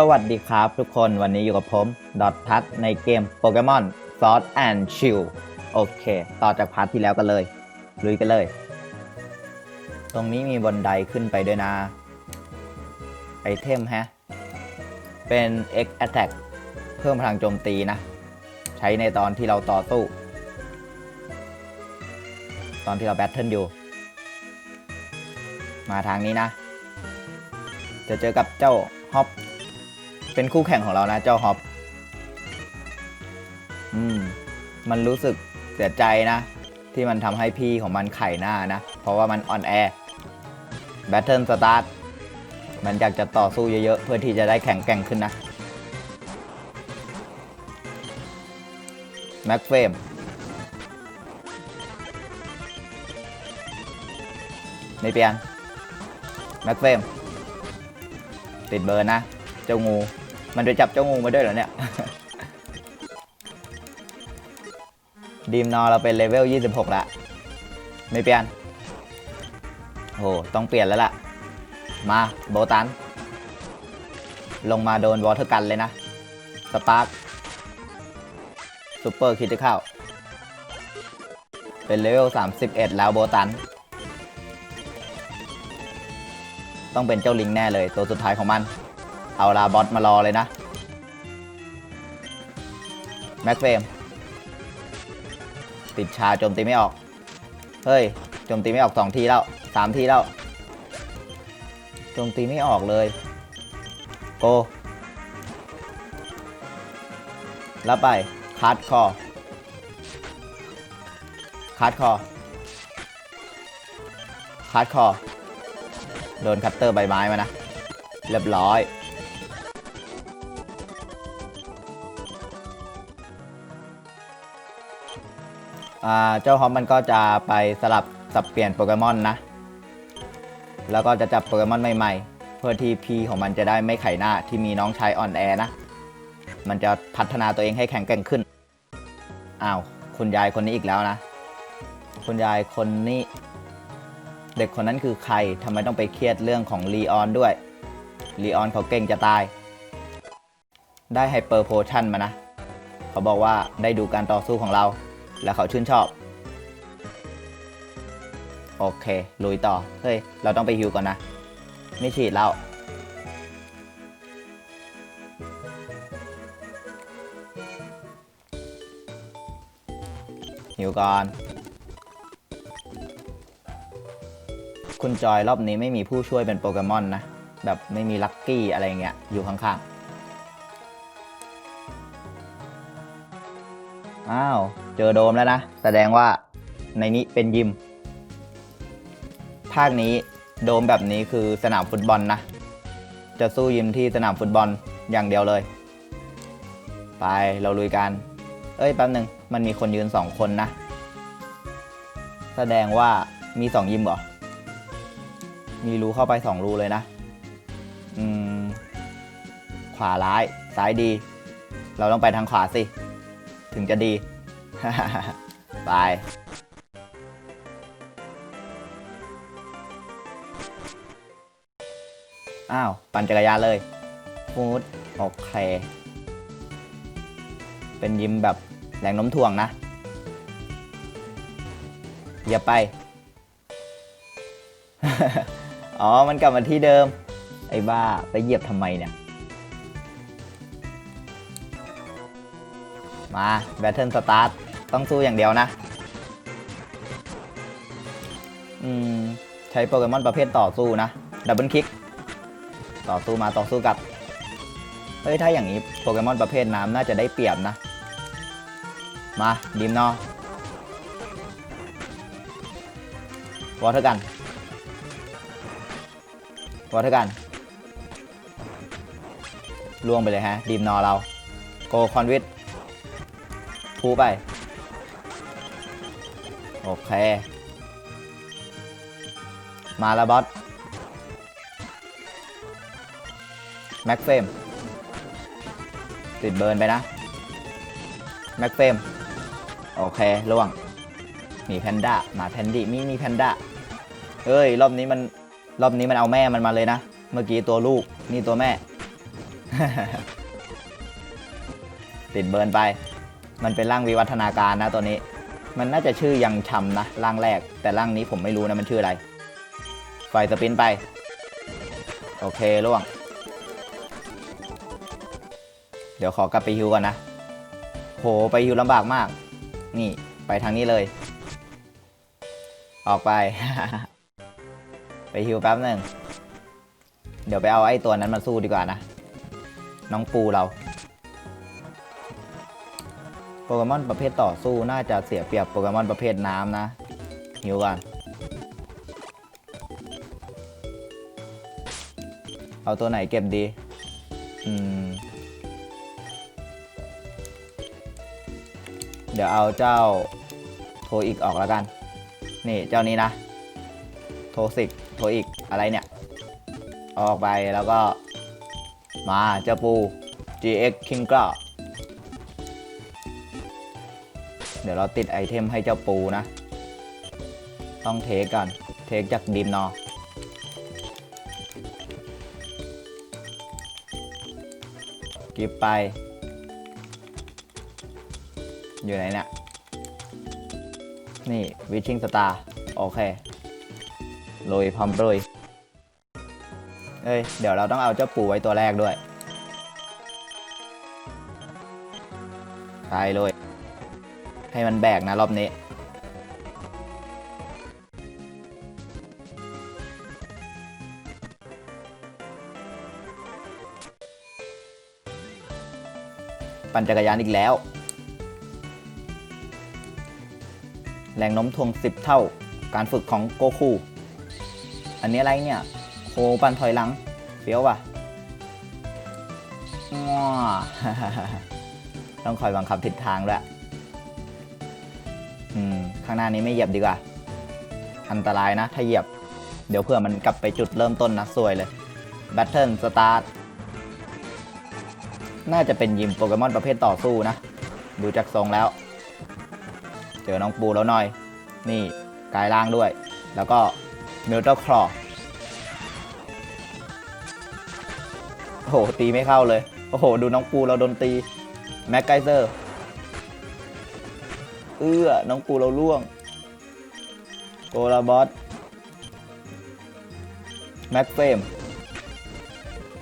สวัสดีครับทุกคนวันนี้อยู่กับผมดอททัศในเกมโปเกมอน Sword and Shield โอเค ต่อจากพาร์ทที่แล้วกันเลย ลุยกันเลย ตรงนี้มีบันไดขึ้นไปด้วยนะ ไอเทมฮะ เป็น X Attack เพิ่มพลังโจมตีนะ ใช้ในตอนที่เราต่อสู้ ตอนที่เราแบทเทิลอยู่ มาทางนี้นะ จะเจอกับเจ้าฮอป เป็นคู่แข่งของเรานะเจ้าฮอปอืม มันรู้สึกเสียใจนะ ที่มันทำให้พี่ของมันไข่หน้านะ เพราะว่ามันออนแอร์แบทเทิลสตาร์ทมันอยากจะต่อสู้เยอะๆ เพื่อที่จะได้แข่งแกร่งขึ้นนะแม็กเฟมไม่เปลี่ยนแม็กเฟมติดเบอร์นะ เจ้างู มันไปจับเจ้างูมาด้วยเหรอเนี่ย ดีมนอเราเป็นเลเวล 26 ละ ไม่เปลี่ยน โห ต้องเปลี่ยนแล้วล่ะ มาโบตัน ลงมาโดนวอเทอร์กันเลยนะสปาร์คซูเปอร์คิดเข้า เป็นเลเวล 31 แล้วโบตัน ต้องเป็นเจ้าลิงแน่เลยตัวสุดท้ายของมัน เอาลาบอสมารอเลยนะ แม็กเฟม ติดชาโจมตีไม่ออก เฮ้ยโจมตีไม่ออกสองทีแล้วสามทีแล้วโจมตีไม่ออกเลย โก แล้วไปคาร์ดคอคาร์ดคอคาร์ดคอโดนคัตเตอร์ใบไม้มานะ เรียบร้อย เจ้าฮอมมันก็จะไปสลับสับเปลี่ยนโปเกมอนนะ แล้วก็จะจับโปเกมอนใหม่ๆ เพื่อที่พีของมันจะได้ไม่ไข่หน้าที่มีน้องชายอ่อนแอนะ มันจะพัฒนาตัวเองให้แข็งแกร่งขึ้น อ้าวคุณยายคนนี้อีกแล้วนะ คุณยายคนนี้ เด็กคนนั้นคือใครทำไมต้องไปเครียดเรื่องของลีออนด้วยลีออนเขาเก่งจะตาย ได้ไฮเปอร์โพชั่นมานะ เขาบอกว่าได้ดูการต่อสู้ของเรา และเขาชื่นชอบ โอเคลุยต่อ เฮ้ย เราต้องไปฮิวก่อนนะ ไม่ฉีดแล้ว ฮิวก่อน คุณจอยรอบนี้ไม่มีผู้ช่วยเป็นโปเกมอนนะ แบบไม่มีลัคกี้อะไรเงี้ย อยู่ข้างๆ อ้าว เจอโดมแล้วนะ แสดงว่าในนี้เป็นยิม ภาคนี้โดมแบบนี้คือสนามฟุตบอลนะ จะสู้ยิมที่สนามฟุตบอลอย่างเดียวเลย ไปเราลุยกัน เอ้ยแป๊บหนึ่งมันมีคนยืนสองคนนะ แสดงว่ามีสองยิมเหรอ มีรูเข้าไปสองรูเลยนะ อืม ขวาร้าย ซ้ายดี เราต้องไปทางขวาสิ ถึงจะดีไปอ้าว ปั่นจักรยานเลยฟูดโอเค เป็นยิมแบบแรงน้มถ่วงนะ อย่าไป อ๋อ มันกลับมาที่เดิม ไอ้บ้า ไปเหยียบทำไมเนี่ย มาแบทเทิลสตาร์ทต้องสู้อย่างเดียวนะอืมใช้โปเกมอนประเภทต่อสู้นะดับเบิลคลิกต่อสู้มาต่อสู้กับเฮ้ยถ้าอย่างนี้โปเกมอนประเภทน้ำน่าจะได้เปรียบนะ มาดิมนอวอเทอร์กันวอเทอร์กันล่วงไปเลยฮะดีมนอเราโกคอนวิท พูไป โอเค มาแล้วบอสแม็กเฟมติดเบิร์นไปนะ แม็กเฟมโอเคล่วง มีแพนด้ามาแพนดี้มีมีแพนด้าเอ้ย รอบนี้มัน รอบนี้มันเอาแม่มันมาเลยนะ เมื่อกี้ตัวลูก นี่ตัวแม่ ติดเบิร์นไป มันเป็นร่างวิวัฒนาการนะตัวนี้ มันน่าจะชื่อยังชำนะร่างแรก แต่ร่างนี้ผมไม่รู้นะมันชื่ออะไร ไฟสปินไป โอเคล่วง เดี๋ยวขอกลับไปฮิวก่อนนะ โหไปฮิวลำบากมาก นี่ไปทางนี้เลย ออกไป ไปฮิวแป๊บหนึ่งเดี๋ยวไปเอาไอ้ตัวนั้นมาสู้ดีกว่านะ น้องปูเรา โปเกมอนประเภทต่อสู้น่าจะเสียเปรียบโปเกมอนประเภทน้ำนะหิวก่อนเอาตัวไหนเก็บดี อืม เดี๋ยวเอาเจ้าโทอีกออกแล้วกัน นี่เจ้านี้นะ โทสิก โทอีกอะไรเนี่ย อออกไปแล้วก็มาเจ้าปู GX King ก็ เดี๋ยวเราติดไอเทมให้เจ้าปูนะ ต้องเทคก่อนเทคจากดิมนอกิบไป อยู่ไหนเนี่ย นี่วิชิงสตาร์โอเคลุยพร้อมลุยเอ้ย เดี๋ยวเราต้องเอาเจ้าปูไว้ตัวแรกด้วย ไปเลย ให้มันแบกนะรอบนี้ปั่นจักรยานอีกแล้ว แรงโน้มถ่วง 10 เท่า การฝึกของโกคู อันนี้อะไรเนี่ยโคปั่นถอยหลังเฟี้ยวว่ะง้อต้องคอยบังคับทิศทางด้วย อืมข้างหน้านี้ไม่เหยียบดีกว่า อันตรายนะ ถ้าเหยียบ เดี๋ยวเพื่อมันกลับไปจุดเริ่มต้นนะซวยเลยแบทเทิลสตาร์ทน่าจะเป็นยิมโปเกมอนประเภทต่อสู้นะ ดูจากทรงแล้ว เจอน้องปูแล้วหน่อย นี่กายล่างด้วย แล้วก็เมลเตอร์คลอโอ้โห ตีไม่เข้าเลย โอ้โห ดูน้องปูเราโดนตี แม็กไกเซอร์ เอื้อ น้องปูเราล่วงโกลาบอสแม็กเฟม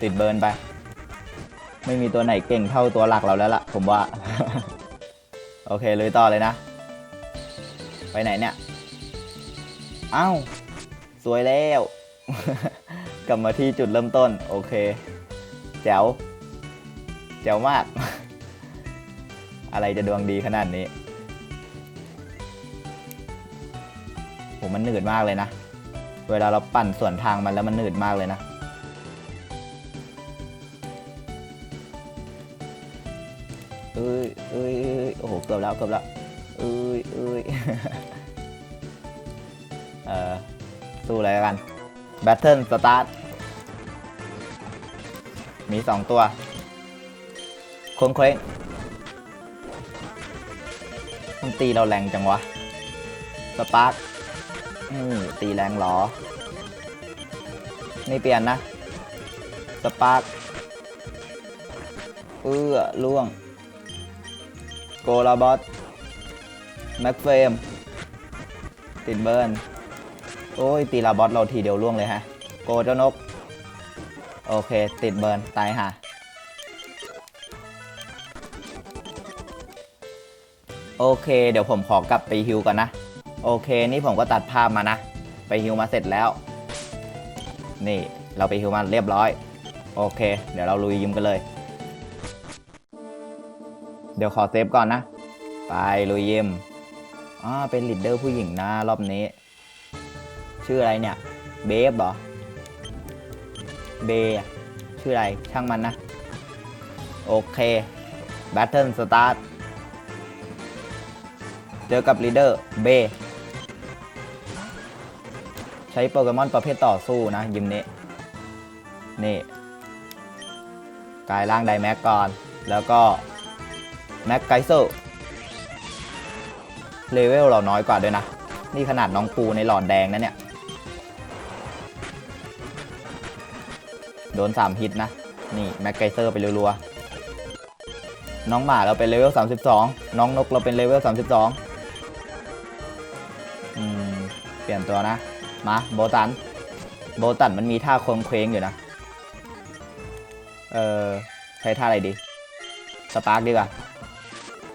ติดเบิร์นไป ไม่มีตัวไหนเก่งเท่าตัวหลักเราแล้วล่ะ ผมว่า โอเคเลยต่อเลยนะ ไปไหนเนี่ย อ้าว สวยแล้ว กลับมาที่จุดเริ่มต้น โอเค แจ๋ว แจ๋วมาก อะไรจะดวงดีขนาดนี้ มันหนืดมากเลยนะ เวลาเราปั่นส่วนทางมันแล้วมันหนืดมากเลยนะเอ้ยเอ้ยเอ้ยโอ้โห เกือบแล้ว เกือบแล้วเอ้ยเอ้ยเออสู้อะไรกัน แบทเทิลสตาร์ท มีสองตัวคงเคว้งมันตีเราแรงจังวะ สปาร์ก อืมตีแรงหรอ ไม่เปลี่ยนนะ สปาร์กเอื้อล่วง โกลาบอสแม็กเฟมติดเบิร์นโอ้ย ตีลาบอสเราทีเดียวล่วงเลยฮะ โกเจ้านก โอเค ติดเบิร์นตายห่าโอเค เดี๋ยวผมขอกลับไปฮิวก่อนนะ โอเค นี่ผมก็ตัดภาพมานะ ไปฮิวมาเสร็จแล้ว นี่เราไปฮิวมาเรียบร้อย โอเค เดี๋ยวเราลุยยิมกันเลย เดี๋ยวขอเซฟก่อนนะ ไปลุยยิมอ่าเป็นลีดเดอร์ผู้หญิงนะรอบนี้ ชื่ออะไรเนี่ย เบฟเหรอ เบชื่ออะไร ช่างมันนะ โอเค แบทเทิลสตาร์ทเจอกับลีดเดอร์เบ ช้โปเกมอนประเภทต่อสู้นะ ยิมนี้ นี่กายร่างไดแม็กก่อน แล้วก็ แม็กไกเซอร์เลเวลเราน้อยกว่าด้วยนะ นี่ขนาดน้องปูในหลอดแดงนะเนี่ย โดน 3 ฮิตนะ นี่แม็กไกเซอร์ไปรัวๆ น้องหมาเราเป็นเลเวล 32 น้องนกเราเป็นเลเวล 32 อืม เปลี่ยนตัวนะ มาโบตัน โบตันมันมีท่าคงเคว้งอยู่นะ เออใช้ท่าอะไรดี สปาร์กดีกว่า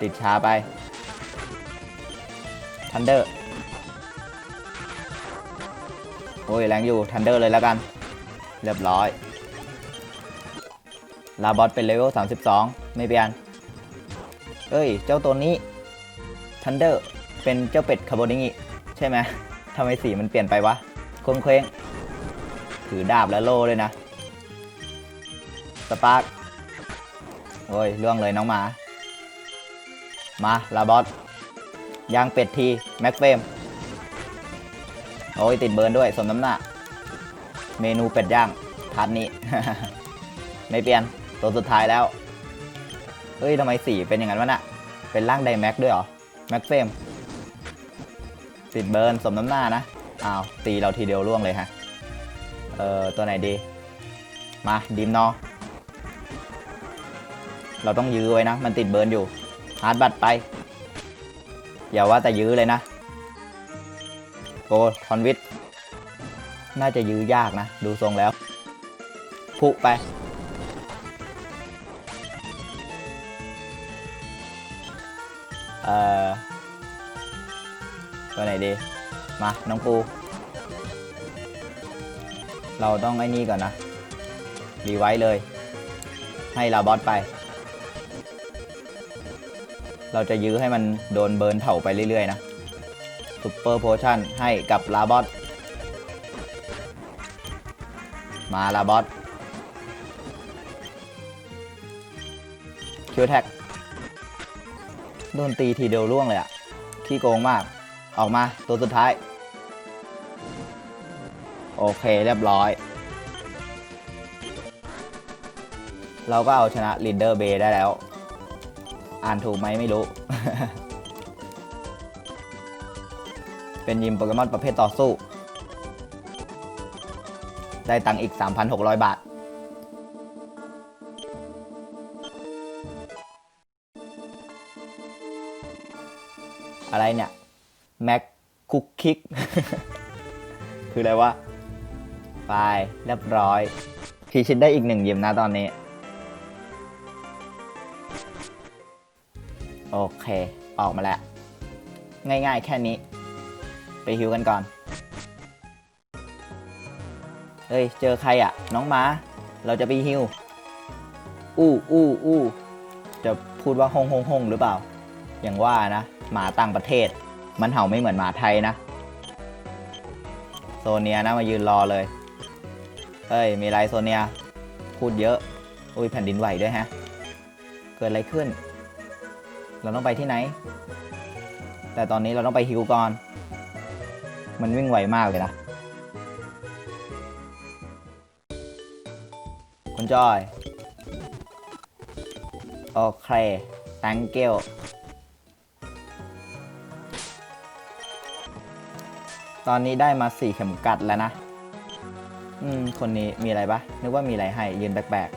ติดช้าไป ทันเดอร์ โอ้ยแรงอยู่ ทันเดอร์เลยแล้วกัน เรียบร้อย ลาบอสเป็นเลเวล 32 ไม่เปลี่ยน เอ้ย เจ้าตัวนี้ ทันเดอร์ เป็นเจ้าเป็ดคาร์โบนิงิใช่ไหม ทำไมสีมันเปลี่ยนไปวะโค้งเคว้งถือดาบและโล่เลยนะ สปาร์กโอ้ยล่วงเลยน้องหมา มาลาบอสยางเป็ดที แม็กเฟมโอ้ย ติดเบิร์นด้วย สมน้ำหน้า เมนูเป็ดย่างพาร์ทนี้ ไม่เปลี่ยน ตัวสุดท้ายแล้ว เฮ้ยทำไมสีเป็นอย่างนั้นวะน่ะ เป็นร่างไดแม็กด้วยเหรอ แม็กเฟม ติดเบิร์นสมน้ำหน้านะอ้าวตีเราทีเดียวร่วงเลยฮะ เอ่อ ตัวไหนดี มาดีมนอ เราต้องยื้อไว้นะ มันติดเบิร์นอยู่ ฮาร์ดบัตไป อย่าว่าแต่ยื้อเลยนะ โกทอนวิทน่าจะยื้อยากนะ ดูทรงแล้ว พุไป เอ่อ ตัวไหนดี มา น้องปู เราต้องไอ้นี่ก่อนนะ รีไว้เลย ให้ลาบอสไป เราจะยื้อให้มันโดนเบิร์นเผาไปเรื่อยๆนะซุปเปอร์โพชั่นให้กับลาบอส มาลาบอสคิวแท็กโดนตีทีเดียวร่วงเลยอะขี้โกงมาก ออกมาตัวสุดท้าย โอเคเรียบร้อย เราก็เอาชนะลินเดอร์เบย์ได้แล้ว อ่านถูกไหมไม่รู้ เป็นยิมโปเกมอนประเภทต่อสู้ ได้ตังค์อีก 3,600 บาทอะไรเนี่ย แม็กคุกคิก คืออะไรวะไปเรียบร้อยพีชิดได้อีกหนึ่งยิมนะตอนนี้ โอเค ออกมาแล้ว ง่ายๆ แค่นี้ ไปฮิวกันก่อน เฮ้ย เจอใครอะ น้องหมา เราจะไปฮิว อู้อู้อู้จะพูดว่าฮงฮงฮงหรือเปล่า อย่างว่านะ หมาต่างประเทศ มันเห่าไม่เหมือนหมาไทยนะ โซเนียนะมายืนรอเลย เฮ้ย มีไรโซเนีย พูดเยอะ อุ้ยแผ่นดินไหวด้วยฮะ เกิดอะไรขึ้น เราต้องไปที่ไหน แต่ตอนนี้เราต้องไปฮิวก่อน มันวิ่งไวมากเลยนะ คุณจอย โอเค thank you ตอนนี้ได้มาสี่เข็มกัดแล้วนะ อืม คนนี้มีอะไรปะนึกว่ามีอะไรให้ยืนแปลก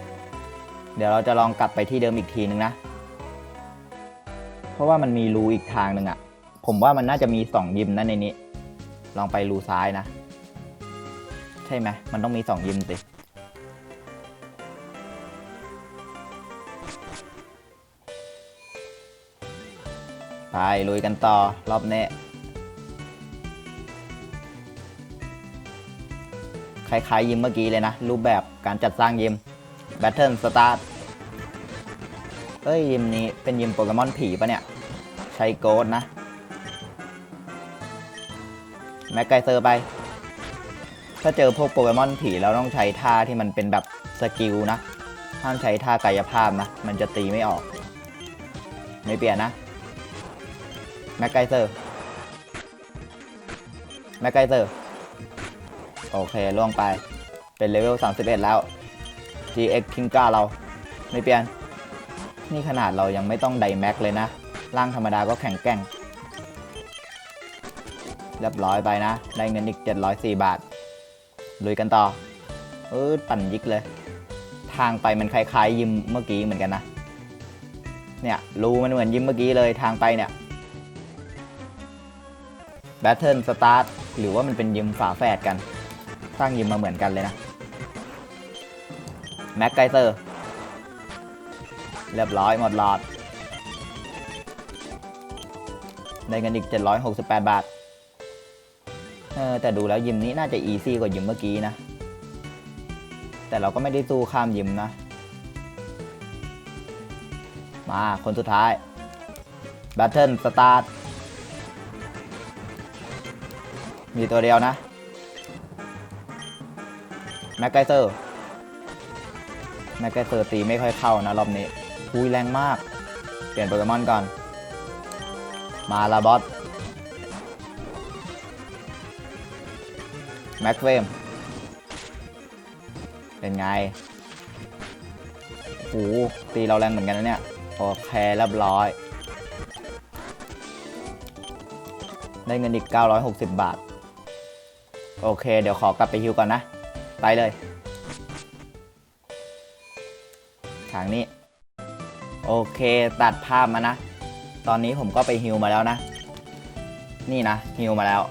ๆ เดี๋ยวเราจะลองกลับไปที่เดิมอีกทีนึงนะ เพราะว่ามันมีรูอีกทางหนึ่งอะผมว่ามันน่าจะมีสองยิมนะในนี้ ลองไปรูซ้ายนะ ใช่ไหมมันต้องมีสองยิมสิไปลุยกันต่อรอบนี้ คล้ายๆยิมเมื่อกี้เลยนะ รูปแบบการจัดสร้างยิม Battle Start เอ้ยยิมนี้เป็นยิมโปเกมอนผีปะเนี่ย ใช้โกดนะ แม็กไกเซอร์ไป ถ้าเจอพวกโปเกมอนผีเราต้องใช้ท่าที่มันเป็นแบบสกิลนะห้ามใช้ท่ากายภาพนะ มันจะตีไม่ออก ไม่เปลี่ยนนะ แม็กไกเซอร์ แม็กไกเซอร์ โอเคล่วงไป เป็นเลเวล 31 แล้ว GX คิงก้าเรา ไม่เปลี่ยน นี่ขนาดเรายังไม่ต้องไดแม็กเลยนะ ร่างธรรมดาก็แข็งแกร่ง เรียบร้อยไปนะ ได้เงินอีก 704 บาท ลุยกันต่อ เออปั่นยิกเลยททางไปมันคล้ายๆยิมเมื่อกี้เหมือนกันนะ เนี่ยรูมันเหมือนยิมเมื่อกี้เลยทางไปเนี่ยแบทเทิลสตาร์ทหรือว่ามันเป็นยิมฝาแฝดกัน สร้างยิมมาเหมือนกันเลยนะ แม็กไกเซอร์ เรียบร้อยหมดหลอด ได้เงินอีก 768 บาท เออแต่ดูแล้วยิมนี้น่าจะอีซี่กว่ายิมเมื่อกี้นะ แต่เราก็ไม่ได้สู้ข้ามยิมนะ มาคนสุดท้ายแบทเทิลสตาร์ทมีตัวเดียวนะ แม็กไกเซอร์แม็กไกเซอร์ตีไม่ค่อยเข้านะรอบนี้คุยแรงมาก เปลี่ยนโปเกมอนก่อน มาลาบอสแม็กเฟมเป็นไงโอ้โหตีเราแรงเหมือนกันนะเนี่ย โอเคเรียบร้อย ได้เงินอีก 960 บาท โอเค เดี๋ยวขอกลับไปฮิวก่อนนะ ไปเลย ทางนี้ โอเคตัดภาพมานะ ตอนนี้ผมก็ไปฮิวมาแล้วนะ นี่นะฮิวมาแล้ว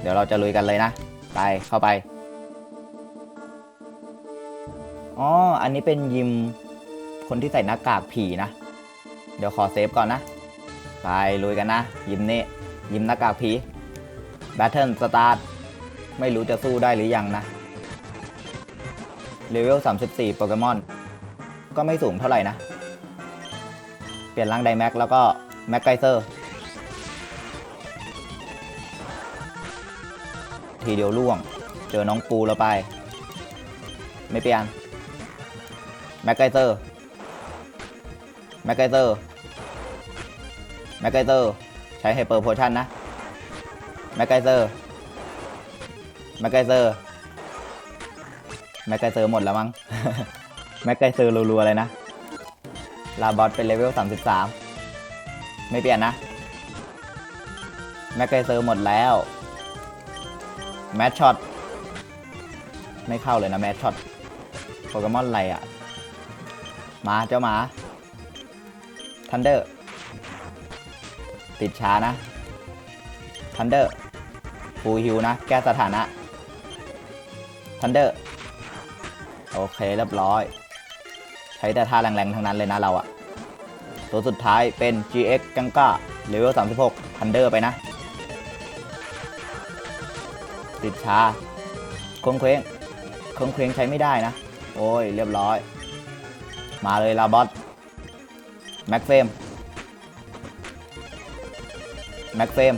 เดี๋ยวเราจะลุยกันเลยนะ ไปเข้าไป อ๋อ อันนี้เป็นยิมคนที่ใส่หน้ากากผีนะ เดี๋ยวขอเซฟก่อนนะ ไปลุยกันนะ ยิมนี้ยิมหน้ากากผีแบทเทิลสตาร์ทไม่รู้จะสู้ได้หรือยังนะ เลเวล 34 โปเกมอน ก็ไม่สูงเท่าไหร่นะ เปลี่ยนร่างไดแม็กแล้วก็แม็กไกเซอร์ ทีเดียวล่วง เจอน้องปูแล้วไป ไม่เปลี่ยน แม็กไกเซอร์ แม็กไกเซอร์ แม็กไกเซอร์ ใช้ไฮเปอร์โพชั่นนะ แม็กไกเซอร์ แม็กไกเซอร์ แม็กไกเซอร์หมดแล้วมั้ง แม็กไกเซอร์รัวๆเลยนะ ลาบอสเป็นเลเวล 33 ไม่เปลี่ยนนะ แม็กไกเซอร์หมดแล้ว แมทช็อต ไม่เข้าเลยนะแมทช็อต โปเกมอนอะไรอะ่ะ มาเจ้าหมา ทันเดอร์ ติดช้านะ ทันเดอร์ฟูฮิวนะ แก้สถานะ ทันเดอร์ โอเคเรียบร้อย ใช้แต่ท่าแรงๆทั้งนั้นเลยนะเราอะตัวสุดท้ายเป็น GX กังก้าเลเวล36ทันเดอร์ไปนะ ติดชาคงเคว้งคงเคว้งใช้ไม่ได้นะ โอ้ยเรียบร้อย มาเลยลาบอสแม็กเฟมแม็กเฟม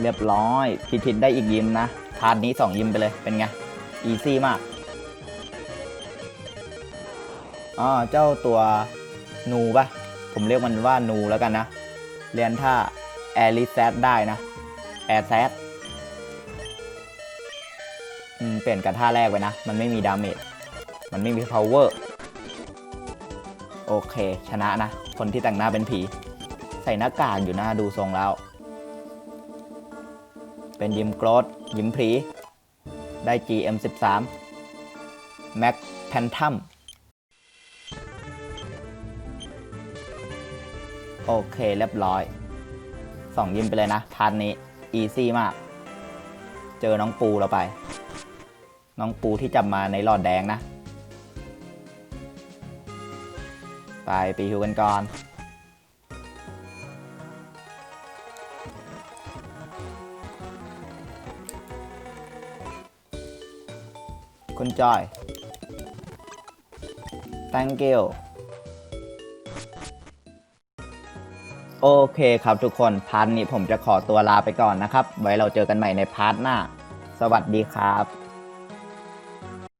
เรียบร้อยพิทิดได้อีกยิมนะ พาร์ทนี้ 2 ยิมไปเลยเป็นไง อีซี่มาก อ๋อเจ้าตัวนูปะผมเรียกมันว่านูแล้วกันนะ เรียนท่าแอริแซดได้นะ แอร์แซดเปลี่ยนกับท่าแรกไปนะ มันไม่มีดาเมจ มันไม่มี power โอเค ชนะนะ คนที่แต่งหน้าเป็นผี ใส่หน้ากากอยู่หน้าดูทรงแล้ว เป็นยิมกรดยิมผี ได้ GM13 Mac Phantom โอเคเรียบร้อยสองยิมไปเลยนะพาร์ทนี้อีซี่มาก เจอน้องปูเราไป น้องปูที่จับมาในหลอดแดงนะ ไปปีฮิวกันก่อนคุณจอย thank you โอเคครับทุกคนพาร์ทนี้ผมจะขอตัวลาไปก่อนนะครับ ไว้เราเจอกันใหม่ในพาร์ทหน้า สวัสดีครับ